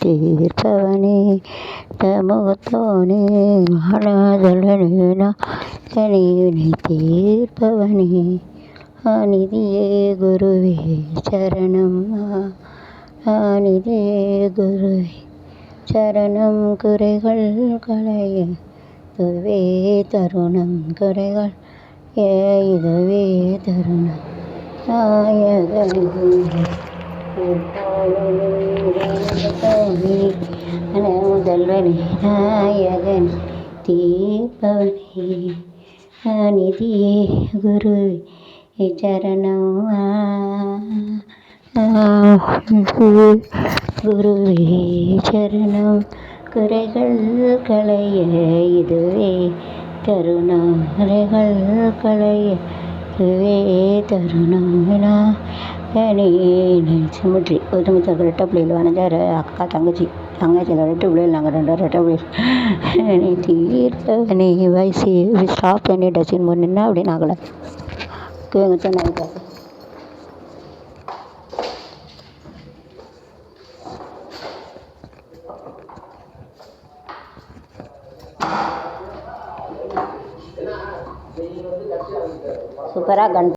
தீர்ப்பவனே தமுகத்தோனே மனதலனே தீர்ப்பவனே. ஆநிதியே குருவே சரணம் ஆநிதியே குருவே சரணம் குறைகள் களைய இதுவே தருணம் குறைகள் ஏ இதுவே தருணம். நாயகனே முதல்வனே நாயகன் தீர்ப்பவனே நிதியே குருவே சரணம் குருவே சரணம் குறைகள் களைய இதுவே தருணம் குறைகள் களைய இதுவே தருணம் விநாயகனே சிமிட்ரி ஒருத்தவங்க ரெட்டை பிள்ளைகள் வரைஞ்சார் அக்கா தங்கச்சி. தங்கச்சியில் ரெட்டை பிள்ளைகள் நாங்கள் ரெண்டு ரெட்டை பிள்ளைகள். நீ தீர்ப்பவனே வயசு ஸ்டாப் பண்ணி டச்சின் பண்ணினா அப்படின்னு ஆகலை கேங்க சொன்னாங்க सुपरा गण